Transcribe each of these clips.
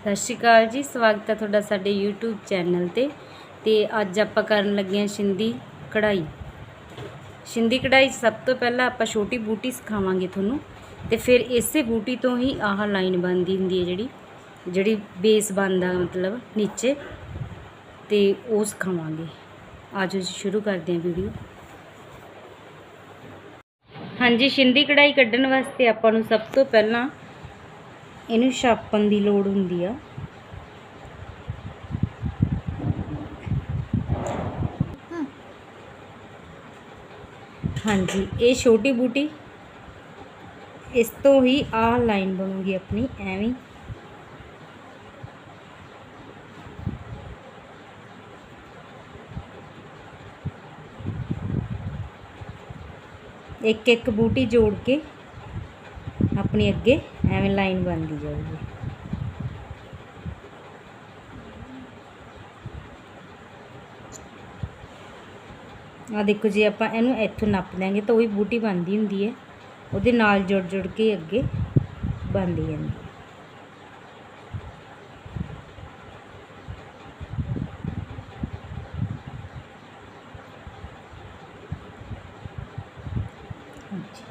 ਸਤਿ ਸ਼੍ਰੀ ਅਕਾਲ ਜੀ, ਸਵਾਗਤ ਹੈ ਤੁਹਾਡਾ ਸਾਡੇ YouTube ਚੈਨਲ ਤੇ ਤੇ ਅੱਜ ਆਪਾਂ ਕਰਨ ਲੱਗੇ ਹਾਂ ਸ਼ਿੰਦੀ ਕਢਾਈ ਸ਼ਿੰਦੀ ਕਢਾਈ 'ਚ ਸਭ ਤੋਂ ਪਹਿਲਾਂ ਆਪਾਂ ਛੋਟੀ ਬੂਟੀ ਸਿਖਾਵਾਂਗੇ ਤੁਹਾਨੂੰ ਤੇ ਫਿਰ ਇਸੇ ਬੂਟੀ ਤੋਂ ਹੀ ਆਹ ਲਾਈਨ ਬਣਦੀ ਹੁੰਦੀ ਹੈ ਜਿਹੜੀ ਜਿਹੜੀ ਬੇਸ ਬਣਦਾ ਮਤਲਬ ਨੀਚੇ ਤੇ ਉਹ ਸਿਖਾਵਾਂਗੇ। ਆਜੋ ਜੀ, ਸ਼ੁਰੂ ਕਰਦੇ ਹਾਂ ਵੀਡੀਓ ਹਾਂਜੀ, ਸ਼ਿੰਦੀ ਕਢਾਈ ਕੱਢਣ ਵਾਸਤੇ ਆਪਾਂ ਨੂੰ ਸਭ ਤੋਂ ਪਹਿਲਾਂ ਇਹਨੂੰ ਛਾਪਣ ਦੀ ਲੋੜ ਹੁੰਦੀ ਆ। ਹਾਂਜੀ, ਇਹ ਛੋਟੀ ਬੂਟੀ। ਇਸ ਤੋਂ ਹੀ ਆਹ ਲਾਈਨ ਬਣੂਗੀ ਆਪਣੀ, ਐਵੇਂ। ਇੱਕ ਇੱਕ ਬੂਟੀ ਜੋੜ ਕੇ। ਆਪਣੀ ਅੱਗੇ ਐਵੇਂ ਲਾਈਨ ਬਣਦੀ ਜਾਊਗੀ। ਆ ਦੇਖੋ ਜੇ, ਆਪਾਂ ਇਹਨੂੰ ਇੱਥੋਂ ਨੱਪ ਦਿਆਂਗੇ ਤਾਂ ਉਹੀ ਬੂਟੀ ਬਣਦੀ ਹੁੰਦੀ ਹੈ। ਉਹਦੇ ਨਾਲ ਜੁੜ ਜੁੜ ਕੇ ਅੱਗੇ ਬਣਦੀ ਜਾਂਦੀ ਹੈ ਹਾਂਜੀ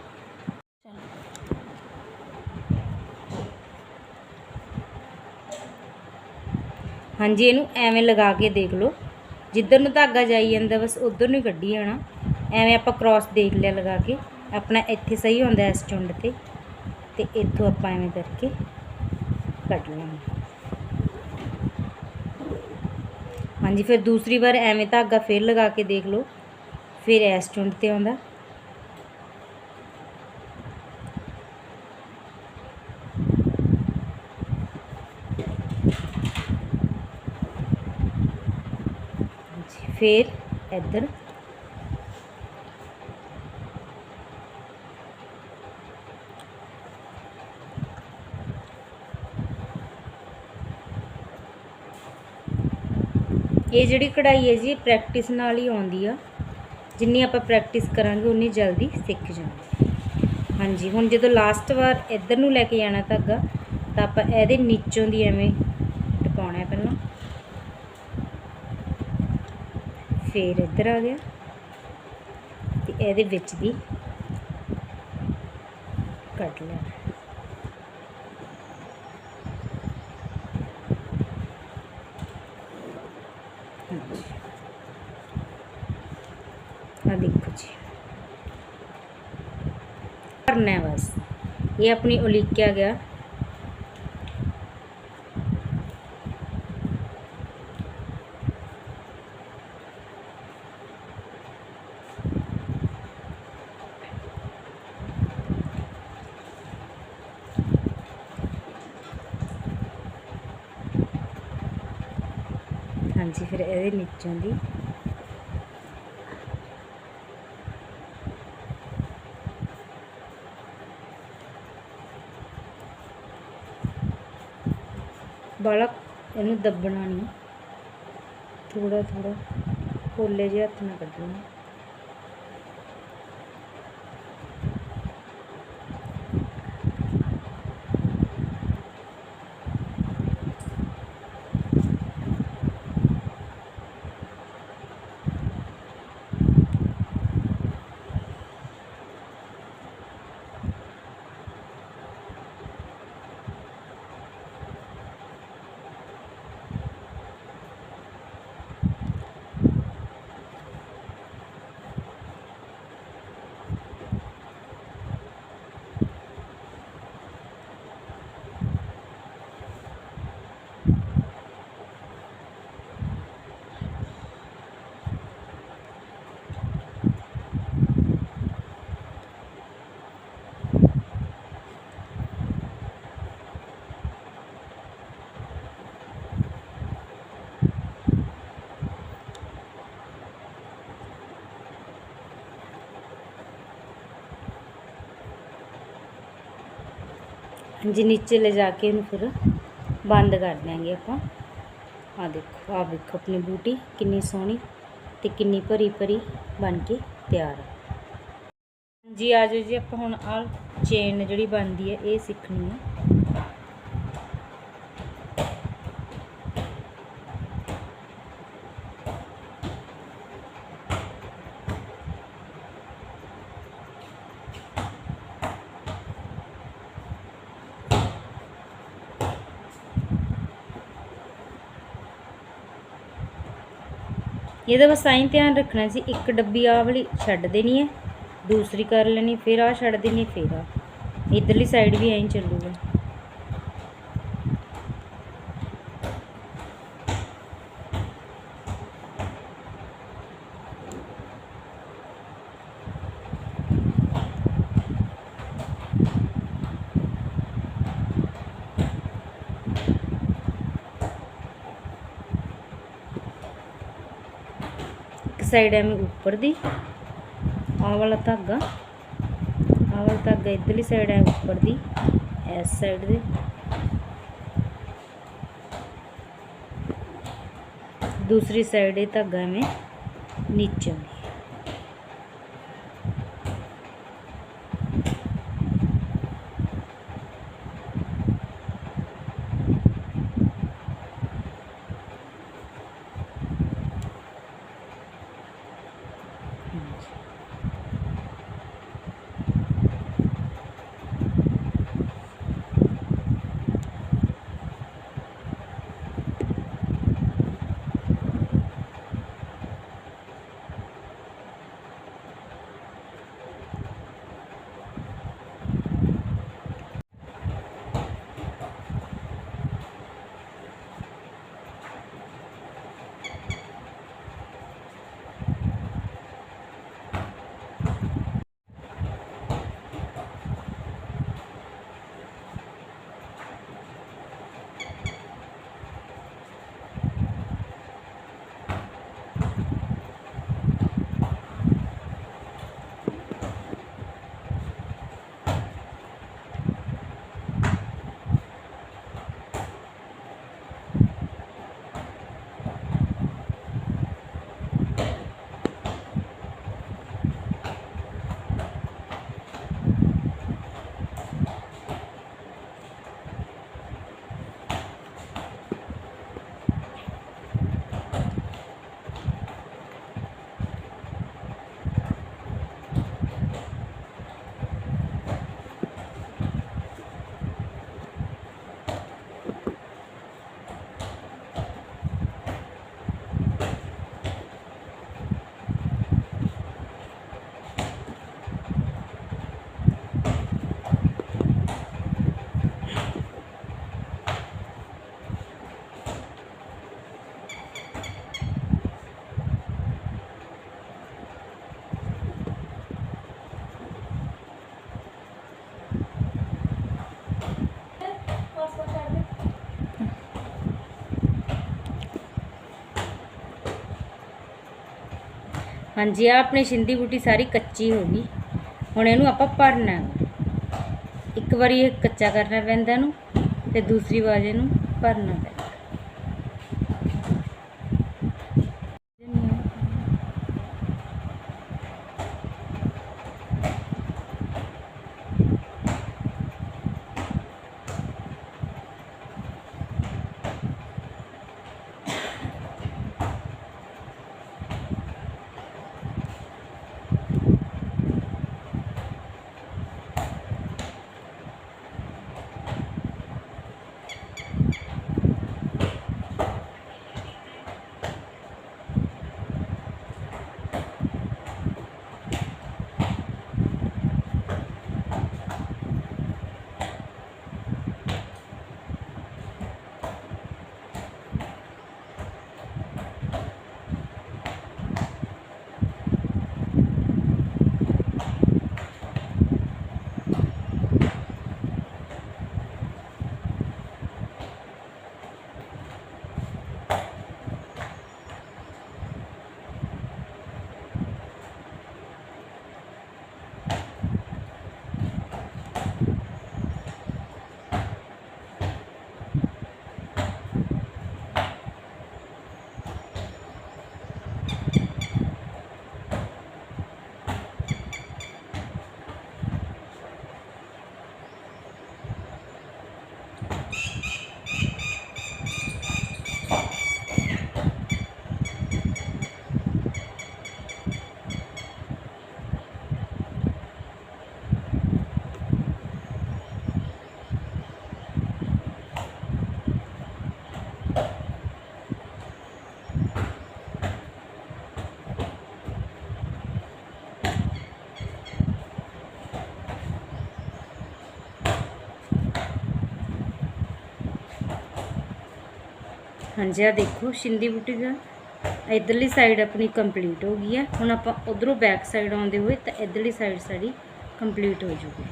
ਹਾਂਜੀ, ਇਹਨੂੰ ਐਵੇਂ ਲਗਾ ਕੇ ਦੇਖ ਲਓ। ਜਿੱਧਰ ਨੂੰ ਧਾਗਾ ਜਾਈ ਜਾਂਦਾ, ਬਸ ਉਧਰ ਨੂੰ ਹੀ ਕੱਢੀ ਜਾਣਾ। ਐਵੇਂ ਆਪਾਂ ਕ੍ਰਾਸ ਦੇਖ ਲਿਆ ਲਗਾ ਕੇ। ਆਪਣਾ ਇੱਥੇ ਸਹੀ ਹੁੰਦਾ ਇਸ ਚੁੰਡ ਤੇ। ਤੇ ਇੱਥੋਂ ਆਪਾਂ ਐਵੇਂ ਕਰਕੇ ਕੱਢ ਲਾਂਗੇ। ਹਾਂਜੀ, ਫਿਰ ਦੂਸਰੀ ਵਾਰ ਐਵੇਂ ਧਾਗਾ ਫਿਰ ਲਗਾ ਕੇ ਦੇਖ ਲਓ। ਫਿਰ ਇਸ ਚੁੰਡ ਤੇ ਆਉਂਦਾ ਹਾਂਜੀ, ਫਿਰ ਇੱਧਰ। ਇਹ ਜਿਹੜੀ ਕਢਾਈ ਹੈ ਜੀ ਪ੍ਰੈਕਟਿਸ ਨਾਲ ਹੀ ਆਉਂਦੀ ਆ। ਜਿੰਨੀ ਆਪਾਂ ਪ੍ਰੈਕਟਿਸ ਕਰਾਂਗੇ, ਉਨੀ ਜਲਦੀ ਸਿੱਖ ਜਾਵਾਂਗੇ। ਹਾਂਜੀ, ਹੁਣ ਜਦੋਂ ਲਾਸਟ ਵਾਰ ਇੱਧਰ ਨੂੰ ਲੈ ਕੇ ਜਾਣਾ ਧਾਗਾ, ਤਾਂ ਆਪਾਂ ਇਹਦੇ ਨੀਚੋਂ ਦੀ ਐਵੇਂ ਟਪਾਉਣਾ ਪਹਿਲਾਂ। ਫੇਰ ਇੱਧਰ ਆ ਗਿਆ। ਤੇ ਇਹਦੇ ਵਿੱਚ ਦੀ ਕੱਢ ਲਿਆ। ਆ ਦੇਖੋ ਜੀ। ਕਰਨਾ ਬਸ। ਇਹ ਆਪਣੀ ਉਲੀਕਿਆ ਗਿਆ। ਹਾਂਜੀ, ਫਿਰ ਇਹਦੇ ਨੀਚੋਂ ਦੀ। ਬਾਲਾ, ਇਹਨੂੰ ਦੱਬਣਾ ਨਹੀਂ ਥੋੜਾ ਥੋੜਾ ਪੋਲੇ ਜਿਹੇ ਹੱਥ ਨਾਲ ਕੱਢਣਾ। ਹਾਂਜੀ, ਨੀਚੇ ਲੈ ਜਾ ਕੇ ਇਹਨੂੰ ਫਿਰ ਬੰਦ ਕਰ ਦਿਆਂਗੇ ਆਪਾਂ। ਆ ਦੇਖੋ ਆ ਦੇਖੋ ਆਪਣੀ ਬੂਟੀ ਕਿੰਨੀ ਸੋਹਣੀ ਤੇ ਕਿੰਨੀ ਭਰੀ ਭਰੀ ਬਣ ਕੇ ਤਿਆਰ ਹੈ ਜੀ ਆ ਜਾਓ ਜੀ, ਆਪਾਂ ਹੁਣ ਆ ਚੇਨ ਜਿਹੜੀ ਬਣਦੀ ਹੈ, ਇਹ ਸਿੱਖਣੀ ਹੈ ਇਹਦਾ ਬਸ ਆਈ ਧਿਆਨ ਰੱਖਣਾ ਸੀ, ਇੱਕ ਡੱਬੀ ਆਹ ਵਾਲੀ ਛੱਡ ਦੇਣੀ ਹੈ, ਦੂਸਰੀ ਕਰ ਲੈਣੀ, ਫਿਰ ਆਹ ਛੱਡ ਦੇਣੀ, ਫਿਰ ਆ ਇਧਰਲੀ ਸਾਈਡ ਵੀ ਐਂ ਚੱਲੂਗਾ। ਸਾਈਡ ਐਵੇਂ ਉੱਪਰ ਦੀ, ਆਹ ਵਾਲਾ ਧਾਗਾ, ਆਹ ਵਾਲਾ ਧਾਗਾ ਇਧਰਲੀ ਸਾਈਡ ਹੈ ਉੱਪਰ ਦੀ, ਇਸ ਸਾਈਡ ਦੇ। ਦੂਸਰੀ ਸਾਈਡ ਇਹ ਧਾਗਾ ਐਵੇਂ ਨੀਚੇ। ਦੀ ਹਾਂਜੀ ਆ ਆਪਣੀ ਸ਼ਿੰਦੀ ਬੂਟੀ ਸਾਰੀ ਕੱਚੀ ਹੋ ਗਈ। ਹੁਣ ਇਹਨੂੰ ਆਪਾਂ ਭਰਨਾ ਇੱਕ ਵਾਰੀ ਇਹ ਕੱਚਾ ਕਰਨਾ ਪੈਂਦਾ ਇਹਨੂੰ ਤੇ ਦੂਸਰੀ ਵਾਰ ਇਹਨੂੰ ਭਰਨਾ ਪੈਂਦਾ। ਹਾਂਜੀ ਆ ਦੇਖੋ, ਸ਼ਿੰਦੀ ਬੂਟੀ ਦਾ ਇਧਰਲੀ ਸਾਈਡ ਆਪਣੀ ਕੰਪਲੀਟ ਹੋ ਗਈ ਹੈ। ਹੁਣ ਆਪਾਂ ਉਧਰੋਂ ਬੈਕ ਸਾਈਡ ਆਉਂਦੇ ਹੋਏ ਤਾਂ ਇਧਰਲੀ ਸਾਈਡ ਸਾਡੀ ਕੰਪਲੀਟ ਹੋ ਜੂਗੀ।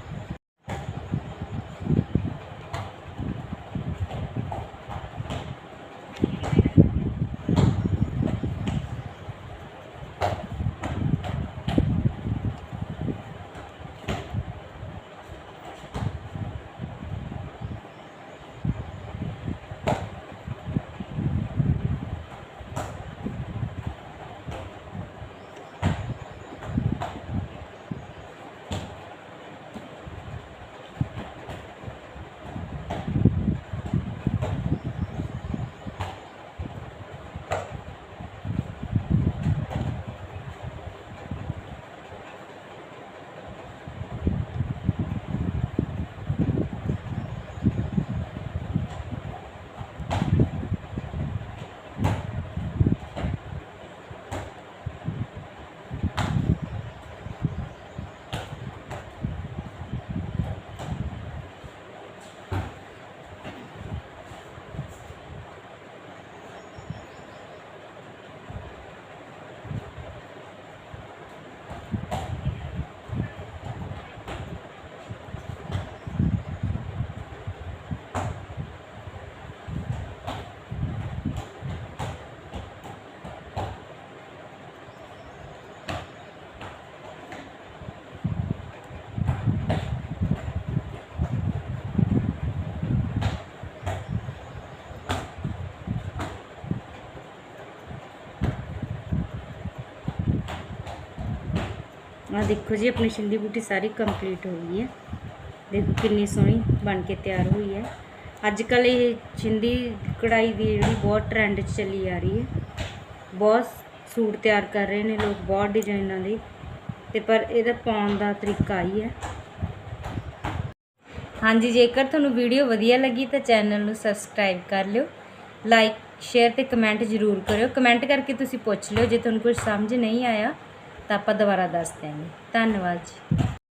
ਆ ਦੇਖੋ ਜੀ, ਆਪਣੀ ਸ਼ਿੰਦੀ ਬੂਟੀ ਸਾਰੀ ਕੰਪਲੀਟ ਹੋ ਗਈ ਹੈ। ਦੇਖੋ ਕਿੰਨੀ ਸੋਹਣੀ ਬਣ ਕੇ ਤਿਆਰ ਹੋਈ ਹੈ। ਅੱਜ ਕੱਲ ਇਹ ਸ਼ਿੰਦੀ ਕਢਾਈ ਦੀ ਜਿਹੜੀ ਬਹੁਤ ਟ੍ਰੈਂਡ 'ਚ ਚੱਲੀ ਆ ਰਹੀ ਹੈ। ਬਹੁਤ ਸੂਟ ਤਿਆਰ ਕਰ ਰਹੇ ਨੇ ਲੋਕ, ਬਹੁਤ ਡਿਜ਼ਾਈਨਾਂ ਦੇ। ਤੇ ਪਰ ਇਹਦਾ ਪਾਉਣ ਦਾ ਤਰੀਕਾ ਹੀ ਹੈ। ਹਾਂਜੀ, ਜੇਕਰ ਤੁਹਾਨੂੰ ਵੀਡੀਓ ਵਧੀਆ ਲੱਗੀ ਤਾਂ ਚੈਨਲ ਨੂੰ ਸਬਸਕ੍ਰਾਈਬ ਕਰ ਲਿਓ। ਲਾਈਕ ਸ਼ੇਅਰ ਤੇ ਕਮੈਂਟ ਜ਼ਰੂਰ ਕਰਿਓ। ਕਮੈਂਟ ਕਰਕੇ ਤੁਸੀਂ ਪੁੱਛ ਲਿਓ ਜੇ ਤੁਹਾਨੂੰ ਕੁਝ ਸਮਝ ਨਹੀਂ ਆਇਆ। ਤਾਂ ਆਪਾਂ ਦੁਬਾਰਾ ਦੱਸ ਦਿਆਂਗੇ ਧੰਨਵਾਦ ਜੀ।